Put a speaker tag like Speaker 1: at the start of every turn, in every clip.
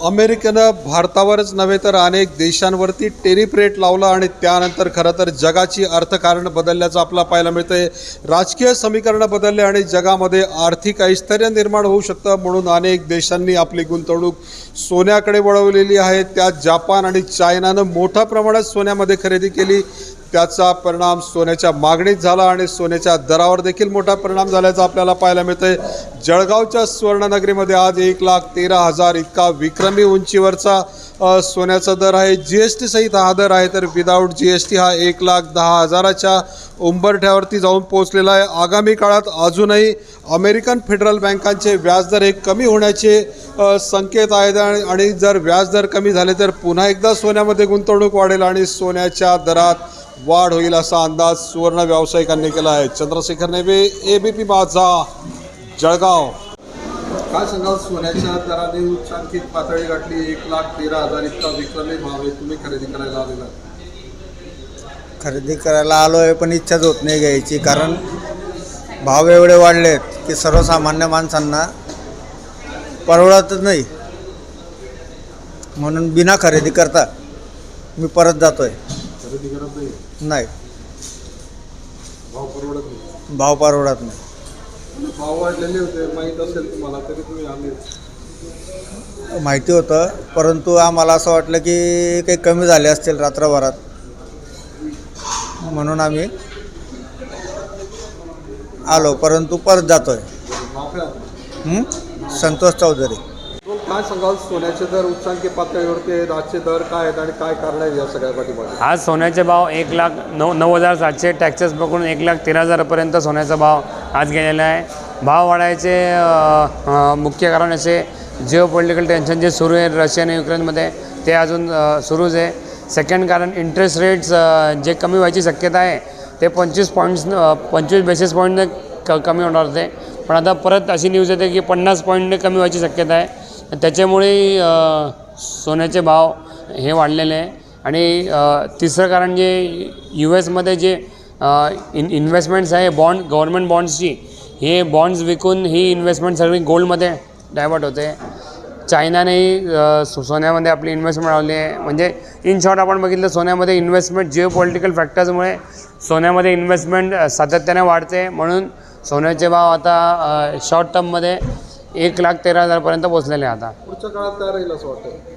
Speaker 1: अमेरिकेनं भारतावरच नव्हे तर अनेक देशांवरती टेरिफ रेट लावला आणि त्यानंतर खरं तर जगाची अर्थकारण बदलल्याचं आपल्याला पाहायला मिळतंय. राजकीय समीकरणं बदलले आणि जगामध्ये आर्थिक ऐश्वर्य निर्माण होऊ शकतं म्हणून अनेक देशांनी आपली गुंतवणूक सोन्याकडे वळवलेली आहे. त्यात जापान आणि चायनानं मोठ्या प्रमाणात सोन्यामध्ये खरेदी केली. त्याचा परिणाम सोन्याच्या मागणीत झाला आणि सोन्याच्या दरावर देखील मोठा परिणाम झाल्याचा आपल्याला पाहायला मिळतंय. जळगावच्या सुवर्णनगरीमध्ये आज एक लाख तेरा हजार इतका विक्रमी उंचीवरचा सोन्याचा दर आहे. जी एस टी सहित हा दर आहे तर विदाऊट जी एस टी हा एक लाख दहा हजाराच्या उंबरठ्यावरती जाऊन पोहोचलेला आहे. आगामी काळात अजूनही अमेरिकन फेडरल बँकांचे व्याजदर हे कमी होण्याचे संकेत आहेत आणि जर व्याजदर कमी झाले तर पुन्हा एकदा सोन्यामध्ये गुंतवणूक वाढेल आणि सोन्याच्या दरात वाढ होईल असा अंदाज सुवर्ण व्यावसायिकांनी केला आहे. चंद्रशेखर नेवे एबीपी माझा जळगाव. काय सांगाल? सोन्याच्या दराने उच्चांकित पातळी गाठली एक लाख तेरा हजार इतका विक्रमी भाव आहे. तुम्ही खरेदी करायला आलेला
Speaker 2: खरेदी करायला आलो आहे पण इच्छाच होत नाही घ्यायची. कारण भाव एवढे वाढलेत की सर्वसामान्य माणसांना परवडतच नाही. म्हणून बिना खरेदी करता मी परत जातो आहे
Speaker 1: खरेदी करत नाही
Speaker 2: नाही.
Speaker 1: भाव परवडत नाही.
Speaker 2: भाव परवडत नाही.
Speaker 1: आणि भाव वाढलेले होते माहीत असेल तुम्हाला तरी तुम्ही आले.
Speaker 2: माहिती होतं परंतु आम्हाला असं वाटलं की काही कमी झाले असतील रात्रभरात. म्हणून आम्ही आलो परंतु परत जातो आहे? संतोष चौधरी.
Speaker 1: काय सांगाल? सोन्याचे दर उच्चांकी पातळीवरती आहेत. आजचे दर काय आहेत आणि काय कारण आहे या सगळ्या पाठीमागे?
Speaker 3: आज सोन्याचे भाव एक लाख नऊ नऊ हजार सातशे. टॅक्सेस पकडून एक लाख तेरा हजारापर्यंत सोन्याचा भाव आज गेलेला आहे. भाव वाढायचे अ, अ, मुख्य कारण असे जिओ पॉलिटिकल टेन्शन जे सुरू आहे रशिया आणि युक्रेनमध्ये ते अजून अ, सुरूच आहे. सेकंड कारण इंटरेस्ट रेट्स जे कमी व्हायची शक्यता आहे ते पंचवीस पॉईंट्स पंचवीस बेसिस पॉईंटने क कमी होणार होते पण आता परत अशी न्यूज येते की पन्नास पॉईंटने कमी व्हायची शक्यता आहे. त्याच्यामुळे सोन्याचे भाव हे वाढलेले आहे. आणि तिसरं कारण जे यू एसमध्ये जे इन इन्व्हेस्टमेंट्स आहे बॉन्ड गव्हर्मेंट बॉन्ड्सची हे बॉन्ड्स विकून ही इन्व्हेस्टमेंट सगळी गोल्डमध्ये डायवर्ट होते. चायनानेही सो सोन्यामध्ये आपली इन्व्हेस्टमेंट लावली आहे. म्हणजे इन शॉर्ट आपण बघितलं सोन्यामध्ये इन्व्हेस्टमेंट जिओ पॉलिटिकल फॅक्टर्समुळे सोन्यामध्ये इन्व्हेस्टमेंट सातत्याने वाढते. म्हणून सोन्याचे भाव आता शॉर्ट टर्ममध्ये एक लाख तेरा हजारपर्यंत पोचलेले आहे आता.
Speaker 1: पुढच्या काळात काय राहील असं वाटतं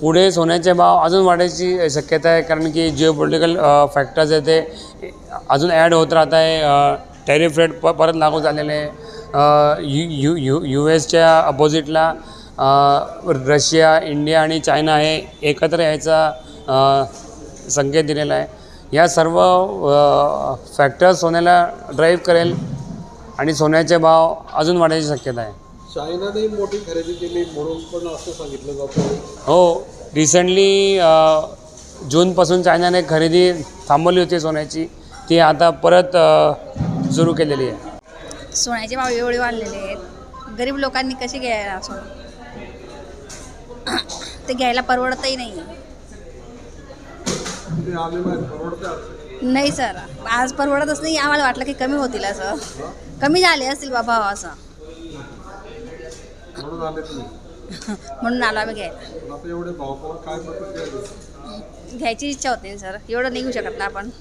Speaker 3: पुढे सोन्याचे भाव अजून वाढायची शक्यता आहे कारण की जिओ पॉलिटिकल फॅक्टर्स आहे ते अजून ॲड होत राहत आहे. टॅरिफ रेट प परत लागू झालेले आहे. यू यू यू यू एसच्या अपोजिटला रशिया इंडिया आणि चायना हे एकत्र यायचा संकेत दिलेला आहे. या सर्व फॅक्टर्स सोन्याला ड्राईव्ह करेल आणि सोन्याचे भाव अजून वाढायची शक्यता आहे.
Speaker 1: चायनाने मोठी खरेदी केली म्हणून पण असं सांगितलं जातं.
Speaker 3: हो रिसेंटली जूनपासून चायनाने खरेदी थांबवली होती सोन्याची. ती आता परत सुरू केलेली आहे.
Speaker 4: सोन्याचे भाव एवढे वाढलेले आहेत. गरीब लोकांनी कसे घ्यायला सोनं? ते घ्यायला परवडतही नाही. नाही सर. आज परवडतच नाही. आम्हाला वाटलं की कमी होतील असं. कमी झाले असतील बाबा असं.
Speaker 1: म्हणून आले तुम्ही.
Speaker 4: म्हणून आलो आम्ही घ्यायला.
Speaker 1: एवढे भाव काय?
Speaker 4: घ्यायची इच्छा होती ना सर. एवढं नाही घेऊ शकत ना आपण.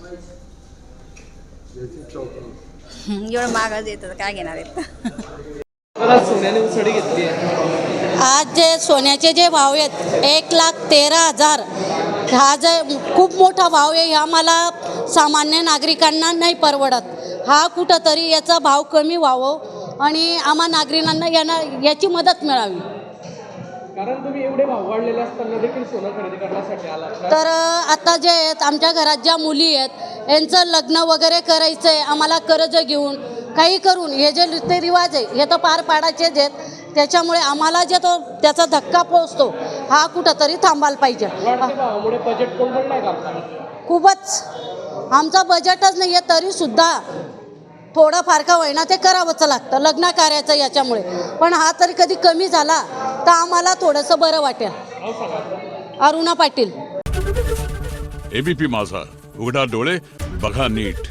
Speaker 4: एवढं महाग येतं काय घेणार आहेत?
Speaker 5: आज जे सोन्याचे जे भाव आहेत एक लाख तेरा हजार. हा जे खूप मोठा भाव आहे हा मला सामान्य नागरिकांना नाही परवडत. हा कुठंतरी याचा भाव कमी व्हावं. आणि आम्हा नागरिकांना यांना याची मदत मिळावी.
Speaker 6: कारण तुम्ही एवढे भाव वाढलेले असताना देखील सोनं खरेदी करण्यासाठी आला
Speaker 5: तर आता जे आहेत आमच्या घरात ज्या मुली आहेत यांचं लग्न वगैरे करायचं आहे आम्हाला कर्ज घेऊन काही करून हे जे रीतिरिवाज आहे हे तर पार पाडायचेच आहेत. त्याच्यामुळे आम्हाला जे तो त्याचा धक्का पोचतो हा कुठंतरी थांबायला पाहिजे.
Speaker 6: बजेट
Speaker 5: खूपच. आमचा बजेटच नाही आहे तरीसुद्धा थोडं फार का होईना ते करावंच लागतं लग्न कार्याचं याच्यामुळे. पण हा तरी कधी कमी झाला तर आम्हाला थोडंसं बरं वाटेल. अरुणा पाटील.
Speaker 7: एबीपी माझा. उघडा डोळे बघा नीट.